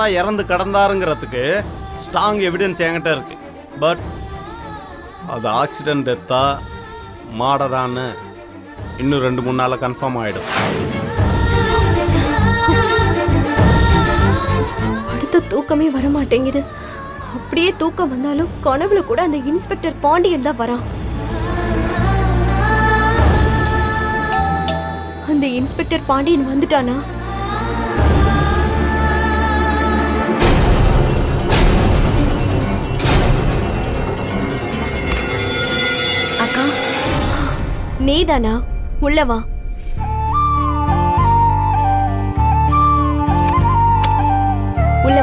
Stephen தான் இறந்து கடந்தாருங்கிறதுக்கு strong evidence என்கிட்ட இருக்கு. பட் அது ஆக்சிடென்ட் டெத்தா மாடரான்னு இன்னும் ரெண்டு மூணு நாளில் கன்ஃபார்ம் ஆகிடும் அடுத்த தூக்கமே வர மாட்டேங்குது அப்படியே தூக்கம் வந்தாலும் கனவுல கூட அந்த இன்ஸ்பெக்டர் பாண்டியன் தான் வரான். அந்த இன்ஸ்பெக்டர் பாண்டியன் வந்துட்டானா? நீதானா? உள்ளவா வா.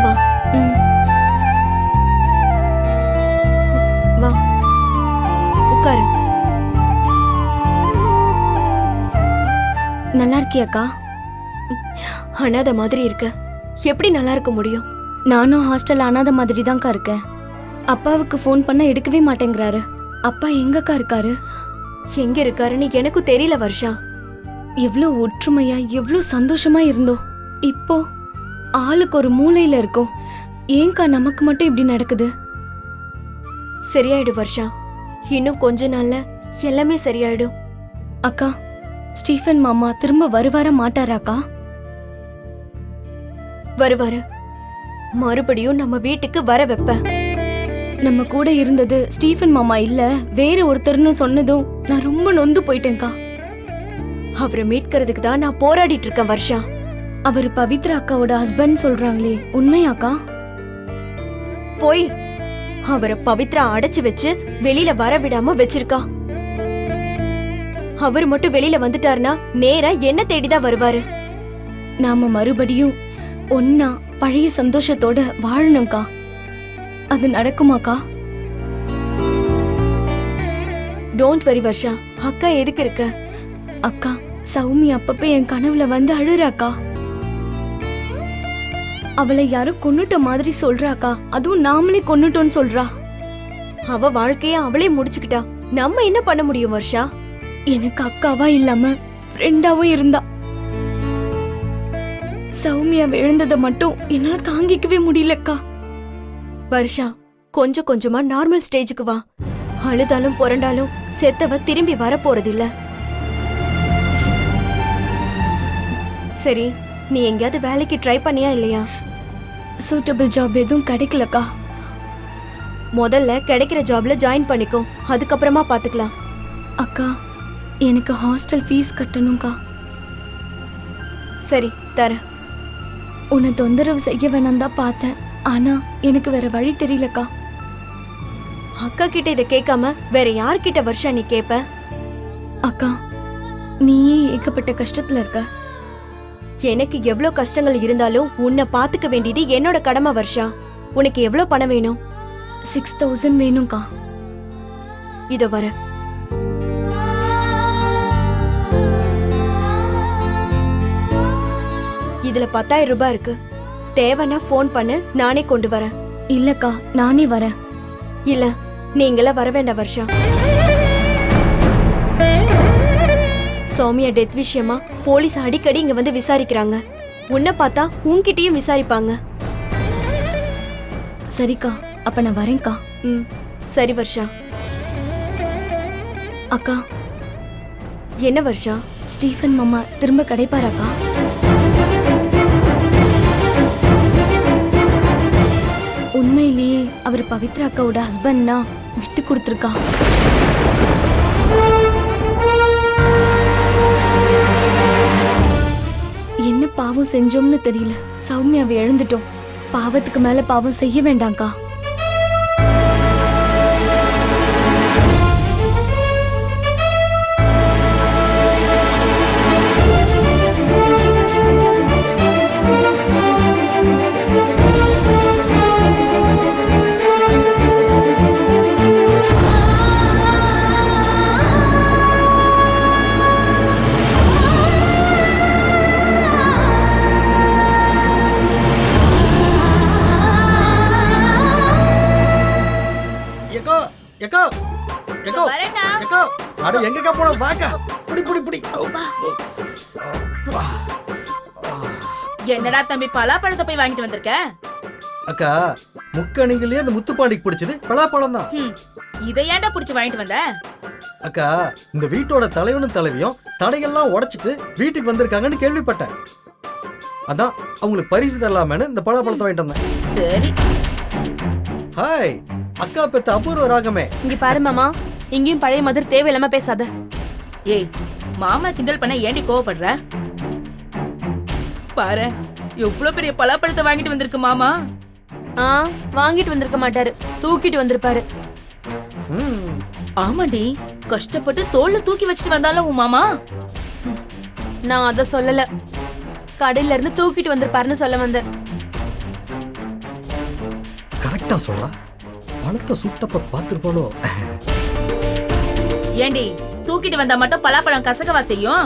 வா. வா. உட்காரு. நல்லா இருக்கியாக்கா? அனாதை மாதிரி இருக்க. எப்படி நல்லா இருக்க முடியும்? நானும் ஹாஸ்டல் அனாத மாதிரி தான்க்கா இருக்கேன். அப்பாவுக்கு ஃபோன் பண்ண எடுக்கவே மாட்டேங்கிறாரு. அப்பா எங்கக்கா இருக்காரு? எங்க இருக்காருன்னு எனக்கும் தெரியல வர்ஷா. எவ்வளோ ஒற்றுமையா எவ்வளோ சந்தோஷமா இருந்தோம் இப்போ ஆளுக்கு ஒரு மூலையில இருக்கோம். ஏன்க்கா நமக்கு மட்டும் இப்படி நடக்குது? சரியாயிடு வர்ஷா. இன்னும் கொஞ்ச நாள்ல எல்லாமே சரியாயிடும். அக்கா ஸ்டீஃபன் மாமா திரும்ப வருவார மாட்டாராக்கா வருவாரு. மறுபடியும் நம்ம வீட்டுக்கு வர வைப்பேன். நம்ம கூட இருந்தது ஸ்டீஃபன் மாமா இல்ல வேற ஒருத்தர்னு சொன்னதும் நான் ரொம்ப நொந்து போயிட்டேன்க்கா. அவரை மீட்கிறதுக்கு தான் நான் போராடிட்டு இருக்கேன் வர்ஷா. அவர் பவித்ரா அக்காவோட ஹஸ்பண்ட் சொல்றாங்களே உண்மையாக்கா? போய் அவரை பவித்ரா அடைச்சு வச்சு வெளியில வர விடாம வச்சிருக்கா. அவர் மட்டும் வெளியில வந்துட்டாருன்னா நேரா என்ன தேடிதான் வருவாரு. நாம மறுபடியும் ஒன்னா பழைய சந்தோஷத்தோட வாழணும்க்கா. அது நடக்குமாக்கா? டோன்ட் வரி வர்ஷா அக்கா எதுக்கு இருக்க? அக்கா சௌமி அப்பப்ப என் கனவுல வந்து அழுறாக்கா. அவளை யாரோ கொன்னுட்ட மாதிரி சொல்றாக்கா. அதுவும் நாமளே கொன்னுட்டோம்னு சொல்றா. அவ வாழ்க்கைய அவளே முடிச்சுக்கிட்டா. நம்ம என்ன பண்ண முடியும் வர்ஷா எனக்கு அக்காவா இல்லாம ஃப்ரெண்டாவும் இருந்தா. சௌமியா விழுந்ததை மட்டும் என்னால தாங்கிக்கவே முடியலக்கா. வர்ஷா கொஞ்சம் கொஞ்சமா நார்மல் ஸ்டேஜுக்கு வா. அழுதாலும் புரண்டாலும் செத்தவ திரும்பி வரப்போறதில்ல. சரி நீ எங்கேயாவது வேலைக்கு ட்ரை பண்ணியா இல்லையா? சூட்டபிள் ஜாப் எதுவும் கிடைக்கலக்கா. முதல்ல கிடைக்கிற ஜாப்ல ஜாயின் பண்ணிக்கோ அதுக்கப்புறமா பாத்துக்கலாம். அக்கா எனக்கு ஹாஸ்டல் ஃபீஸ் கட்டணும்க்கா. சரி தரேன் உன்னை தொந்தரவு செய்ய வேணாம் தான் பார்த்தேன். ஆனா எனக்கு வேற வழி தெரியலக்கா. அக்கா கிட்ட இதை கேட்காம வேற யார்கிட்ட வருஷா நீ கேப்ப? அக்கா நீயே ஏகப்பட்ட கஷ்டத்துல இருக்க. எனக்கு எவ்வளவு கஷ்டங்கள் இருந்தாலும் உன்னை பாத்துக்க வேண்டியது என்னோட கடமை வருஷா. உனக்கு எவ்வளவு பணம் வேணும்? சிக்ஸ் தௌசண்ட் வேணும்க்கா. இதோ வர. இதுல பத்தாயிரம் ரூபாய் இருக்கு. தேவைன்னா ஃபோன் பண்ணு நானே கொண்டு வரேன். இல்லக்கா நானே வரேன். இல்ல. நீங்களாம் வர வேண்டாம் வர்ஷா. சௌமியா டெத் விஷயமா? போலீஸ் அடிக்கடி இங்க வந்து விசாரிக்கிறாங்க. உன்னை பார்த்தா உன்கிட்டயும் விசாரிப்பாங்க. சரிக்கா அப்ப நான் வரேன்க்கா. ம் சரி வர்ஷா. அக்கா. என்ன வர்ஷா? ஸ்டீஃபன் மாமா திரும்ப கிடைப்பாராக்கா? உண்மையிலேயே அவர் பவித்ரா அக்காவோட ஹஸ்பண்ட்னா விட்டு கொடுத்துருக்கா. என்ன பாவம் செஞ்சோம்னு தெரியல. சௌமியாவை எழுந்துட்டோம். பாவத்துக்கு மேல பாவம் செய்ய வேண்டாம்க்கா. வாக்கா புடி புடி புடி. என்னடா தம்பி பலாப்பழத்தை போய் வாங்கிட்டு வந்திருக்க? அக்கா முக்கணிகளே அந்த முத்துப்பாண்டிக்கு பிடிச்சது பலாப்பழம் தான். இதை ஏன்டா புடிச்சு வாங்கிட்டு வந்த? அக்கா இந்த வீட்டோட தலைவனும் தலைவியும் தடையெல்லாம் உடைச்சிட்டு வீட்டுக்கு வந்திருக்காங்கன்னு கேள்விப்பட்டேன். அதான் அவங்களுக்கு பரிசு தரலாமேன்னு இந்த பலாப்பழத்தை வாங்கிட்டு வந்தேன். சரி. ஹாய் அக்கா பெத்த அபூர்வ ராகமே. இங்க பாரு மாமா இங்கேயும் பழைய மாதிரி தேவையில்லாம பேசாத. ஏய் மாமா கிண்டல் பண்ண ஏண்டி கோவப்படுற? பாரு எவ்வளவு பெரிய பலாப்பழத்தை வாங்கிட்டு வந்திருக்கு மாமா. ஆ வாங்கிட்டு வந்திருக்க மாட்டாரு. தூக்கிட்டு வந்திருப்பாரு. ம், ஆமாடி கஷ்டப்பட்டு தோல்ல தூக்கி வச்சுட்டு வந்தாலும் உன் மாமா? நான் அத சொல்லல. கடையில இருந்து தூக்கிட்டு வந்திருப்பாருன்னு சொல்ல வந்தேன். கரெக்டா சொல்றா. பழத்தை சுட்டப்ப பார்த்திருப்பாளோ? ஏண்டி தூக்கிட்டு வந்தா மட்டும் பலாப்பழம் கசகவா செய்யும்.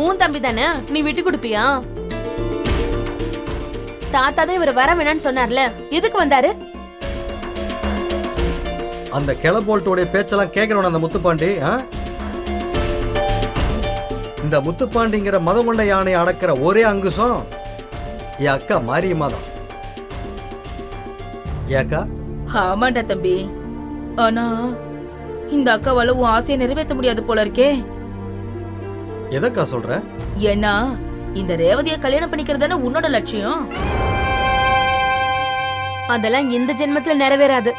உன் தம்பி தானே? நீ விட்டு கொடுப்பியா? தாத்தா தான் இவர் வர வேணாம்னு சொன்னார்ல. எதுக்கு வந்தாரு? அந்த கிளபோல்ட்டோடைய பேச்செல்லாம் கேட்கிறவன அந்த முத்துப்பாண்டி? இந்த முத்துப்பாண்டிங்கிற மதம் கொண்ட யானை அடக்கிற ஒரே அங்குசம் என் அக்கா மாரியம்மா தான். அக்கா? ஆமாண்டா தம்பி. ஆனா இந்த அக்காவால உன் ஆசையை நிறைவேற்ற முடியாது போல இருக்கே. எதக்கா சொல்ற? ஏன்னா இந்த ரேவதிய கல்யாணம் பண்ணிக்கிறது தானே உன்னோட லட்சியம். அதெல்லாம் இந்த ஜென்மத்துல நிறைவேறாது.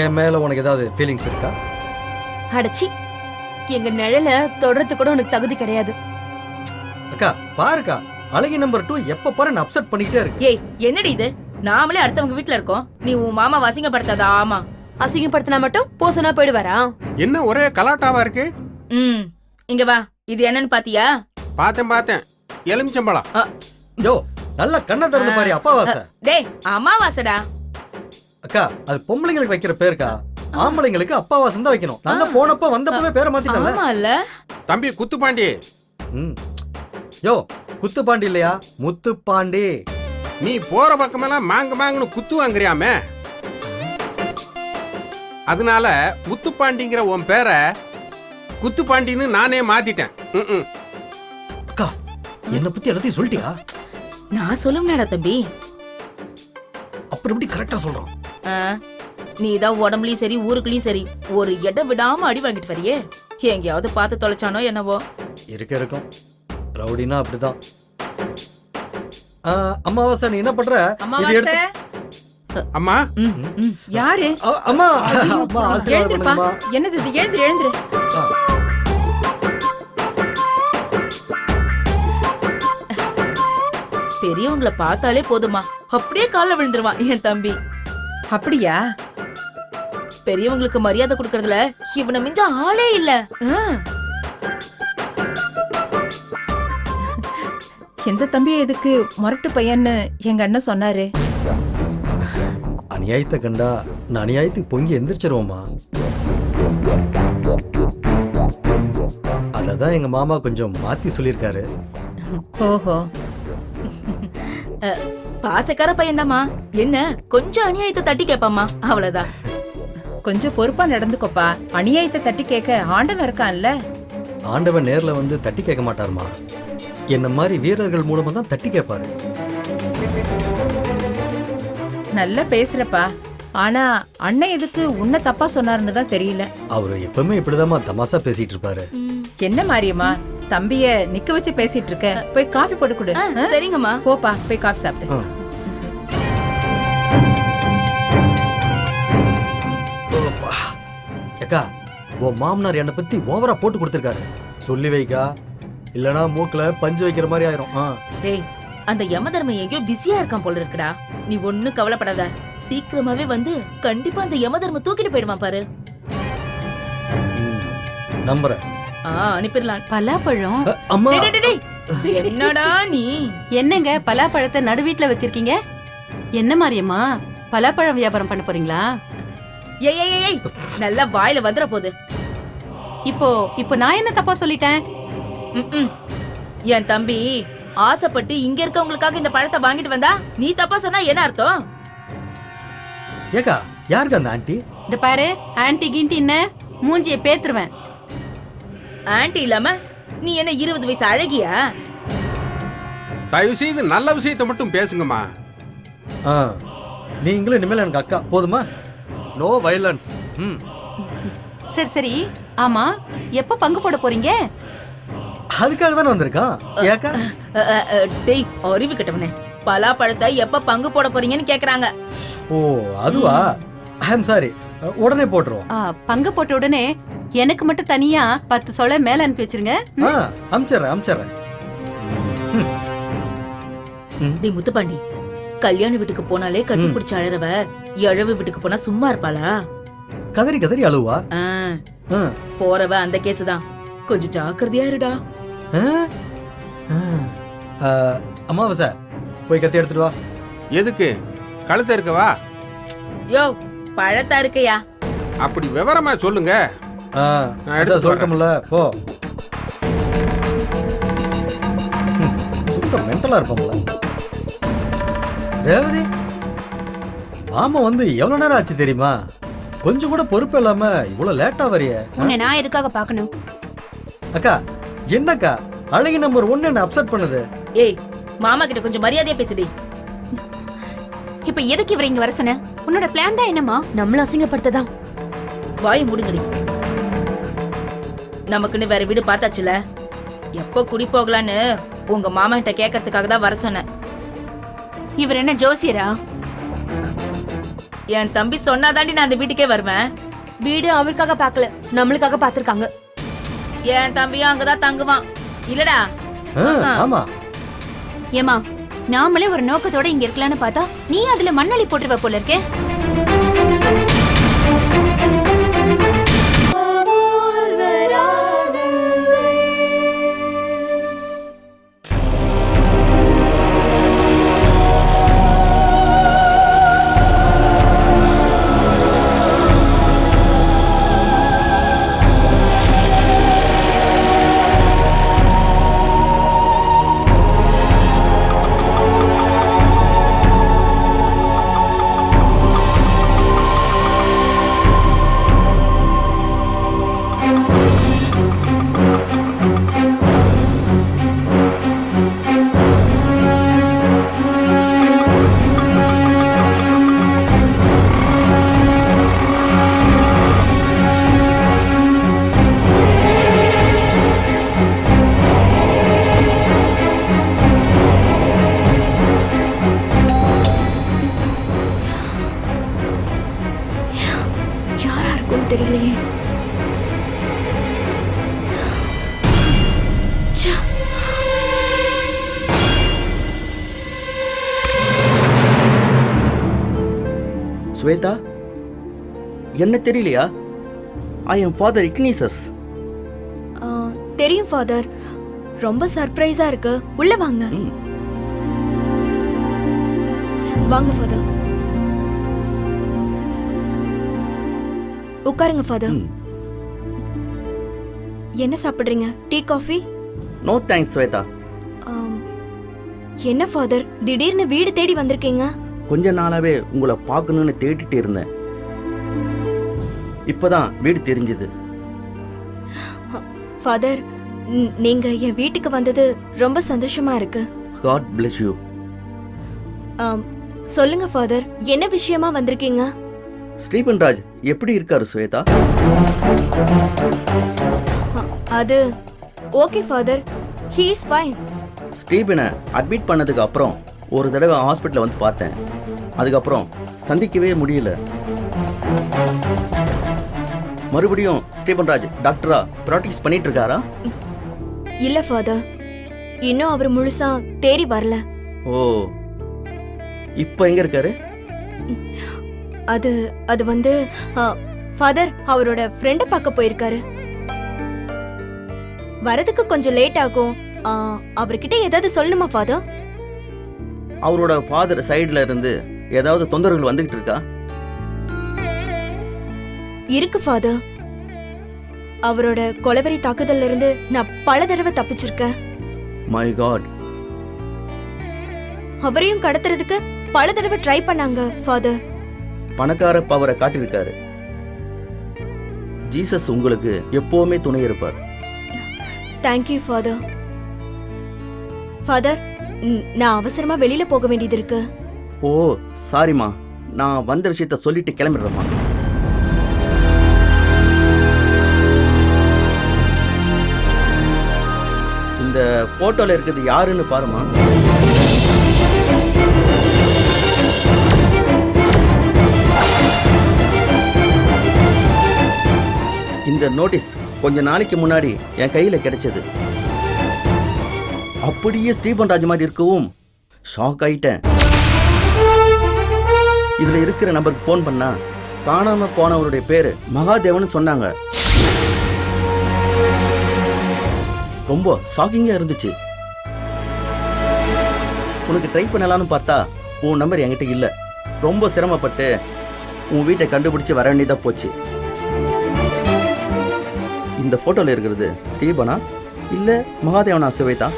என் மேல உனக்கு ஏதாவது ஃபீலிங்ஸ் இருக்கா? அடச்சி எங்க நிழல தொடர்றது கூட உனக்கு தகுதி கிடையாது. அக்கா பாருக்கா அழகி நம்பர் டூ எப்ப பாரு அப்செட் பண்ணிக்கிட்டே இருக்கு ஏய் என்னடி இது? நாமளே அடுத்தவங்க வீட்ல இருக்கோம். நீ உன் மாமா வசிங்கப்படுத்தாத ஆமா. அசிங்கப்படுத்தினா மட்டும் போசனா போயிடுவாரா? என்ன ஒரே கலாட்டாவா இருக்கு? ம் இங்க வா. இது என்னன்னு பாத்தியா? பார்த்தேன் பார்த்தேன். எலுமிச்சம்பழம். யோ நல்ல கண்ணை திறந்து பாரு அப்பாவாச. டேய் அமாவாசடா. அக்கா அது பொம்பளைங்களுக்கு வைக்கிற பேருக்கா? ஆம்பளைங்களுக்கு அப்பாவாசம் தான் வைக்கணும். தான் போனப்ப வந்தப்பவே பேரை மாத்திட்டேன்ல. ஆமா இல்ல தம்பி குத்துப்பாண்டி. ம். யோ குத்துப்பாண்டி இல்லையா? முத்துப்பாண்டி. நீ போற பக்கமெல்லாம் மாங்கு மாங்குன்னு குத்து வாங்குறியாமே? அதனால முத்துப்பாண்டிங்கிற உன் பேரை குத்துப்பாண்டின்னு நானே மாத்திட்டேன். அக்கா என்னை பத்தி எல்லாத்தையும் சொல்லிட்டியா? நான் சொல்லும்னடா தம்பி. அப்புறம் எப்படி கரெக்டா சொல்றான் ஆ, நீ தான் உடம்புலயும் சரி ஊருக்குலயும் சரி ஒரு இடம் விடாம அடி வாங்கிட்டு வரியே. எங்கேயாவது பார்த்து தொலைச்சானோ என்னவோ. இருக்க இருக்கும். ரவுடினா அப்படிதான். அமாவாசை நீ என்ன பண்ற? இது எடுத்து அம்மா. யாரு? அம்மா அம்மா எழுந்திருப்பா. என்னது இது? எழுந்துரு எழுந்துரு. பெரியவங்கள பார்த்தாலே போதுமா அப்படியே கால்ல விழுந்துருவான் என் தம்பி. அப்படியா? பெரியவங்களுக்கு மரியாதை கொடுக்கறதுல இவனை மிஞ்ச ஆளே இல்ல. எந்த தம்பி எதுக்கு முரட்டு பையன்னு எங்க அண்ணன் சொன்னாரு? அநியாயத்தை கண்டா நான் அநியாயத்துக்கு பொங்கி எந்திரிச்சிருவோம்மா. அததான் எங்க மாமா கொஞ்சம் மாத்தி சொல்லியிருக்காரு. ஓஹோ. பாசக்கார பையன்தாம்மா. என்ன கொஞ்சம் அநியாயத்தை தட்டி கேப்பாம்மா. அவ்வளவுதான். கொஞ்சம் பொறுப்பா நடந்துக்கோப்பா. அநியாயத்தை தட்டி கேட்க ஆண்டவன் இருக்கான்ல. ஆண்டவன் நேர்ல வந்து தட்டி கேட்க மாட்டாருமா? என்ன மாதிரி வீரர்கள் மூலமா தான் தட்டி கேட்பாரு நல்லா பேசுறப்பா. ஆனா அண்ணன் எதுக்கு உன்னை தப்பா சொன்னாருன்னு தான் தெரியல. அவரு எப்பவுமே இப்படிதாம்மா தமாசா பேசிட்டு இருப்பாரு. என்ன மாரியம்மா? தம்பிய நிக்க வச்சு பேசிட்டு இருக்க. போய் காஃபி போட்டு கொடு? சரிங்கம்மா. போப்பா போய் காஃபி சாப்பிடு. ஏக்கா உன் மாமனார் என்னை பத்தி ஓவரா போட்டு கொடுத்துருக்காரு. சொல்லி வைக்கா. இல்லனா மூக்குல பஞ்சு வைக்கிற மாதிரி ஆயிரும். ஆ. டேய் அந்த யமதர்மன் எங்கேயோ பிஸியா இருக்கான் போல இருக்குடா. நீ ஒண்ணும் கவலைப்படாத. சீக்கிரமாவே வந்து கண்டிப்பா அந்த யமதர்ம தூக்கிட்டு போயிடுவான் பாரு. நம்புறேன். ஆ அனுப்பிடலாம். பலாப்பழம்? அ, அம்மா. டேய், டேய், டேய், டேய். என்னடா நீ? என்னங்க பலாப்பழத்தை நடு வீட்ல வச்சிருக்கீங்க? என்ன மாரியம்மா? பலாப்பழம் வியாபாரம் பண்ண போறீங்களா? ஏய் ஏய் ஏய், ஏய். நல்லா வாயில வந்துற போகுது இப்போ இப்போ நான் என்ன தப்பா சொல்லிட்டேன். என் தம்பி ஆசைப்பட்டு இங்க இருக்கவங்களுக்காக இந்த பழத்தை வாங்கிட்டு வந்தா நீ தப்பா சொன்னா என்ன அர்த்தம்? ஏக்கா யாருக்கு அந்த ஆண்டி? இந்த பாரு ஆன்டி கிண்டி என்ன? மூஞ்சிய பேத்துருவேன். ஆன்ட்டி இல்லாம நீ என்ன இருபது வயசு அழகியா? தயவு செய்து நல்ல விஷயத்தை மட்டும் பேசுங்கம்மா. ஆ நீங்களும் இனிமேல் எனக்கு அக்கா போதுமா? நோ வயலன்ஸ் ம். சரி சரி. ஆமா எப்ப பங்கு போட போறீங்க? அதுக்காக தானே வந்திருக்கான் ஏக்கா டேய் அறிவு கிட்டவனே. பலாப்பழத்தை எப்ப பங்கு போட போறீங்கன்னு கேக்குறாங்க. ஓ அதுவா? ஐ எம் சாரி உடனே போட்டுருவோம். பங்கு போட்ட உடனே எனக்கு மட்டும் தனியா பத்து சொலை மேல அனுப்பி வச்சிருங்க. அமிச்சிடுறேன் அமிச்சிடுறேன். டேய் முத்துப்பாண்டி கல்யாண வீட்டுக்கு போனாலே கட்டி பிடிச்ச அழறவ எழவு வீட்டுக்கு போனா சும்மா இருப்பாளா? கதறி கதறி அழுவா? போறவ அந்த கேஸ் தான் கொஞ்சம் ஜாக்கிரதையா இருடா. ஆ, ஆ. ஆ, அமாவாசை. போய் கத்தி எடுத்துட்டு வா. எதுக்கு? கழுத்த இருக்கவா? யோ பழத்தா இருக்கையா? அப்படி விவரமா சொல்லுங்க. ஆ, நான் அதான் சொல்லட்டும்ல. போ. சுத்த மென்டலா இருப்போம்ல. ரேவதி மாமா வந்து எவ்வளவு நேரம் ஆச்சு தெரியுமா? கொஞ்சம் கூட பொறுப்பு இல்லாம இவ்வளவு லேட்டா வரிய. உன்னை நான் எதுக்காக பார்க்கணும்? அக்கா என்னக்கா? அழகி நம்பர் ஒன்னு என்ன அப்செட் பண்ணுது? ஏய் மாமா கிட்ட கொஞ்சம் மரியாதையா பேசுடி. இப்ப எதுக்கு இவரை இங்க வர சொன்ன? உன்னோட பிளான் தான் என்னமா நம்மள அசிங்கப்படுத்ததான். வாய் மூடுங்கடி. நமக்குன்னு வேற வீடு பார்த்தாச்சுல? எப்போ குடி போகலான்னு உங்க மாமா கிட்ட கேட்கறதுக்காக தான் வர சொன்னேன். இவர் என்ன ஜோசியரா? என் தம்பி சொன்னாதாண்டி நான் அந்த வீட்டுக்கே வருவேன். வீடு அவருக்காக பார்க்கல நம்மளுக்காக பார்த்திருக்காங்க. என் தம்பியும் அங்கதான் தங்குவான். இல்லடா. ஆமா. ஏமா நாமளே ஒரு நோக்கத்தோட இங்க இருக்கலாம்னு பார்த்தா நீ அதுல மண்ணள்ளி போட்டுருவ போல இருக்கே. ஸ்வேதா? என்ன தெரியலையா? ஐ எம் ஃபாதர் இக்னீசஸ் தெரியும் ஃபாதர் ரொம்ப சர்ப்ரைஸா இருக்கு. உள்ள வாங்க. வாங்க ஃபாதர் உட்காருங்க ஃபாதர். என்ன சாப்பிடுறீங்க? Tea coffee? No thanks Shweta. என்ன ஃபாதர் திடீர்னு வீடு தேடி வந்திருக்கீங்க? கொஞ்ச நாளாவே உங்களை பார்க்கணும்னு தேடிட்டு இருந்தேன். இப்பதான் வீடு தெரிஞ்சது. ஃபாதர் நீங்க என் வீட்டுக்கு வந்தது ரொம்ப சந்தோஷமா இருக்கு. காட் bless யூ சொல்லுங்க ஃபாதர் என்ன விஷயமா வந்திருக்கீங்க? ஸ்டீபன் ராஜ் எப்படி இருக்காரு ஸ்வேதா? அது okay father he is fine ஸ்டீபனை admit பண்ணதுக்கு அப்புறம் ஒரு தடவை ஹாஸ்பிட்டலில் வந்து பார்த்தேன். அதுக்கப்புறம் சந்திக்கவே முடியல. மறுபடியும் ஸ்டீபன் ராஜ் டாக்டரா ப்ராக்டிஸ் பண்ணிட்டு இருக்காரா இல்ல ஃபாதர். இன்னும் அவர் முழுசா தேறி வரல. ஓ இப்போ எங்க இருக்காரு? அது அது வந்து ஃபாதர் அவரோட ஃப்ரெண்டை பார்க்க போயிருக்காரு. வரதுக்கு கொஞ்சம் லேட் ஆகும். அவர்கிட்ட ஏதாவது சொல்லணுமா ஃபாதர்? அவரோட ஃபாதர் சைடுல இருந்து ஏதாவது தொந்தரவுகள் வந்துகிட்டு இருக்கா? இருக்கு ஃபாதர். அவரோட கொலவெறி தாக்குதல்ல இருந்து நான் பல தடவை தப்பிச்சிருக்கேன். மை காட் அவரையும் கடத்துறதுக்கு பல தடவை ட்ரை பண்ணாங்க ஃபாதர். பணக்கார பவரை காட்டியிருக்காரு. ஜீசஸ் உங்களுக்கு எப்பவுமே துணை இருப்பார். Thank you father. ஃபாதர் நான் அவசரமா வெளியில போக வேண்டியது இருக்கு. ஓ சாரிம்மா. நான் வந்த விஷயத்த சொல்லிட்டு கிளம்பிடுறேம்மா. இந்த ஃபோட்டோவில் இருக்கிறது யாருன்னு பாருமா இந்த நோட்டீஸ் கொஞ்ச நாளைக்கு முன்னாடி என் கையில் கிடைச்சது. அப்படியே ஸ்டீபன் ராஜ் மாதிரி இருக்கவும் ஷாக் ஆயிட்டேன். இதுல இருக்கிற நம்பருக்கு ஃபோன் பண்ணா காணாம போனவருடைய பேரு மகாதேவன் சொன்னாங்க. ரொம்ப ஷாக்கிங்கா இருந்துச்சு. உனக்கு ட்ரை பண்ணலாம்னு பார்த்தா உன் நம்பர் என்கிட்ட இல்ல. ரொம்ப சிரமப்பட்டு உன் வீட்டை கண்டுபிடிச்சு வர வேண்டியதா போச்சு. இந்த போட்டோல இருக்கிறது ஸ்டீபனா இல்ல மகாதேவனா சிவைதா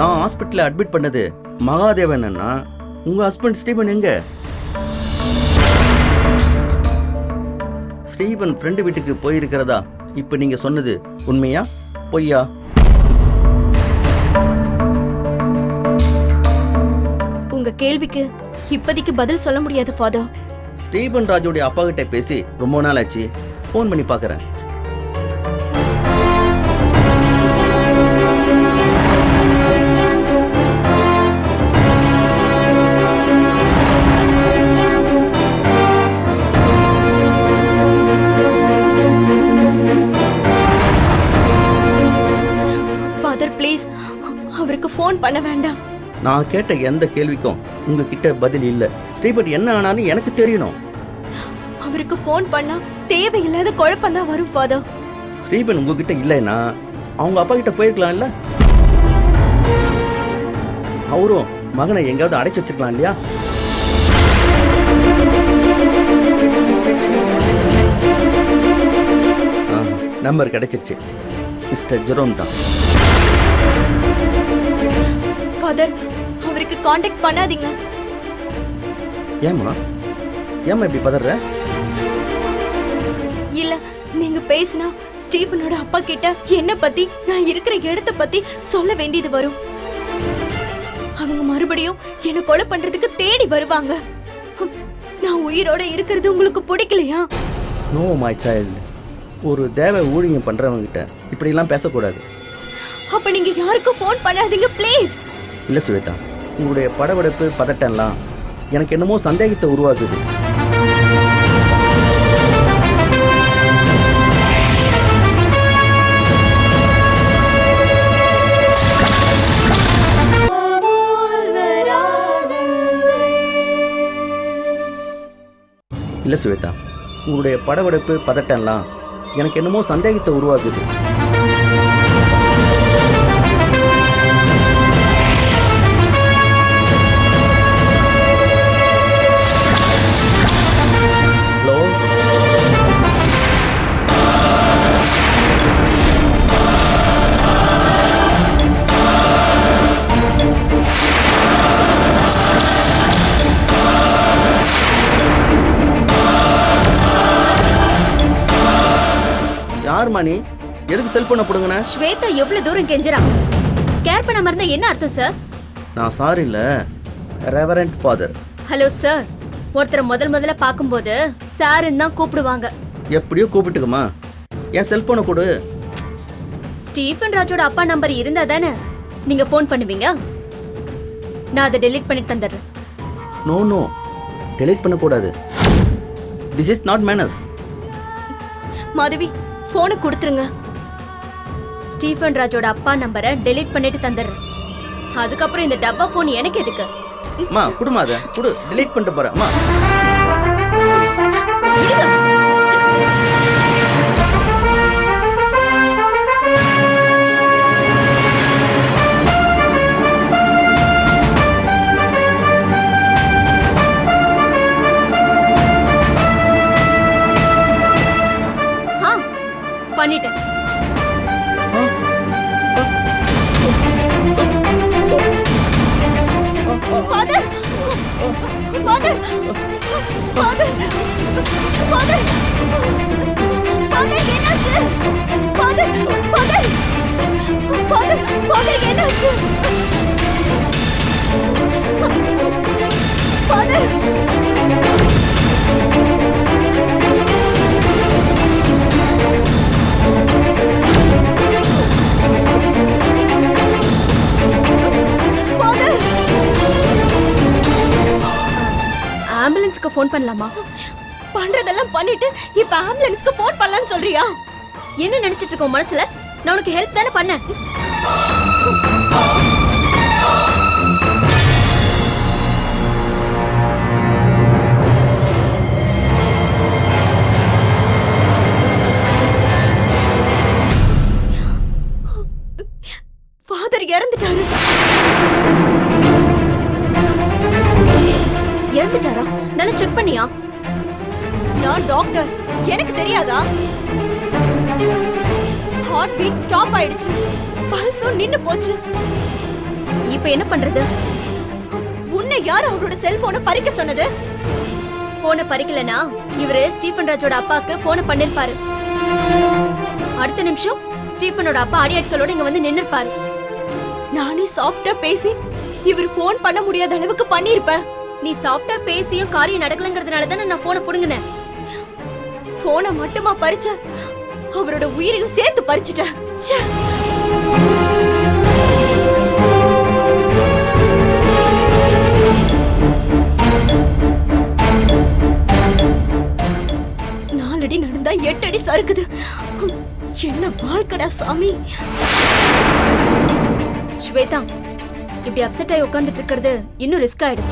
நான் ஹாஸ்பிட்டலில் அட்மிட் பண்ணது மகாதேவன்னா உங்க ஹஸ்பண்ட் ஸ்டீபன் எங்க? ஸ்டீபன் ஃப்ரெண்டு வீட்டுக்கு போயிருக்கிறதா? இப்ப நீங்க சொன்னது உண்மையா பொய்யா? உங்க கேள்விக்கு இப்போதைக்கு பதில் சொல்ல முடியாது ஃபாதர். ஸ்டீபன் ராஜுடைய அப்பா கிட்ட பேசி ரொம்ப நாள் ஆச்சு ஃபோன் பண்ணி பார்க்கறேன் பண்ண வேண்டாம். நான் கேட்ட எந்த கேள்விக்கும் உங்ககிட்ட பதில் இல்ல. ஸ்டீபன் என்ன ஆனாலும் எனக்கு தெரியணும். அவருக்கு ஃபோன் பண்ணா தேவையில்லாத குழப்பம் தான் வரும் ஃபாதர் ஸ்டீபன் உங்ககிட்ட இல்லைன்னா அவங்க அப்பா கிட்ட போயிருக்கலாம் இல்ல அவரும் மகனை எங்கேயாவது அடைச்சு வச்சிருக்கலாம் இல்லையா? நம்பர் கிடைச்சிருச்சு. மிஸ்டர் ஜெரோம் தான். ஃபாதர் அவருக்கு காண்டாக்ட் பண்ணாதீங்க. ஏம்மா ஏம்மா இப்படி பதற? இல்ல நீங்க பேசினா ஸ்டீஃபனோட அப்பா கிட்ட என்ன பத்தி நான் இருக்கிற இடத்த பத்தி சொல்ல வேண்டியது வரும். அவங்க மறுபடியும் என்ன கொலை பண்றதுக்கு தேடி வருவாங்க. நான் உயிரோட இருக்கிறது உங்களுக்கு பிடிக்கலையா? நோ மை சைல்டு ஒரு தேவ ஊழியம் பண்றவங்கிட்ட இப்படிலாம் பேசக்கூடாது. அப்ப நீங்க யாருக்கும் ஃபோன் பண்ணாதீங்க ப்ளீஸ் இல்லை சுவேதா உங்களுடைய படபடப்பு பதட்டம்லாம் எனக்கு என்னமோ சந்தேகத்தை உருவாக்குது. இல்லை சுவேதா உங்களுடைய படபடப்பு பதட்டம்லாம் எனக்கு என்னமோ சந்தேகத்தை உருவாக்குது. நீ எதுக்கு செல்போனை பிடுங்கண்ணே ஸ்வேதா எவ்வளவு தூரம் கெஞ்சறா? கேர் பண்ணாம இருந்தா என்ன அர்த்தம் சார் நான் சாரி இல்லை ரெவரண்ட் ஃபாதர் ஹலோ சார் ஒருத்தரை முதல் முதல்ல பார்க்கும்போது சாருன்னு தான் கூப்பிடுவாங்க. எப்படியோ கூப்பிட்டுக்குமா? என் செல்போனை கொடு. ஸ்டீஃபன் ராஜோட அப்பா நம்பர் இருந்தா தானே? நீங்க ஃபோன் பண்ணுவீங்க? நான் அதை டெலீட் பண்ணி தந்துடுறேன். நோ நோ டெலீட் பண்ணக்கூடாது. This is not manners Madhavi போனை கொடுத்துருங்க. ஸ்டீஃபன் ராஜோட அப்பா நம்பரை டெலீட் பண்ணிட்டு தந்துடுறேன். அதுக்கப்புறம் இந்த டப்பா ஃபோன் எனக்கு எதுக்கு? அம்மா குடுமா அதை. குடு டெலீட் பண்ணிட்டு போகிறேன் அம்மா father father father father father என்னாச்சு ஃபாதர் ஃபாதர் ஃபாதர் ஃபாதர் என்னாச்சு பண்ணலாமா பண்றதெல்லாம் பண்ணிட்டு இப்ப ஆம்புலன்ஸ்க்கு போன் பண்ணலாம்னு சொல்றியா? என்ன நினைச்சிட்டு இருக்கோம் மனசுல? நான் உனக்கு ஹெல்ப் தானே பண்ணேன். ஃபாதர் இறந்துட்டாரு. இறந்துட்டாரா நல்லா செக் பண்ணியா? நான் டாக்டர் எனக்கு தெரியாதா? ஹார்ட் பீட் ஸ்டாப் ஆயிடுச்சு பல்ஸும் நின்னு போச்சு. இப்போ என்ன பண்றது? உன்னை யார் அவரோட செல்போனை பறிக்க சொன்னது? போனை பறிக்கலனா இவரு ஸ்டீஃபன் ராஜோட அப்பாக்கு போனை பண்ணிருப்பாரு. அடுத்த நிமிஷம் ஸ்டீஃபனோட அப்பா அடியாட்களோட இங்க வந்து நின்னுப்பாரு நானே சாஃப்டா பேசி இவர் ஃபோன் பண்ண முடியாத அளவுக்கு பண்ணிருப்பேன். நீ சாஃப்டா பேசியும் காரியம் நடக்கலங்கிறதுனால தான் நான் போனை புடுங்கினேன். போனை மட்டுமா பறிச்ச? அவரோட உயிரையும் சேர்த்து பறிச்சிட்டேன் ச்சே. நாலடி நடந்தா எட்டு அடி சறுக்குது. என்ன வாழ்க்கடா சாமி? ஸ்வேதா இப்படி அப்செட் ஆகி உட்காந்துட்டு இருக்கிறது இன்னும் ரிஸ்க் ஆயிடும்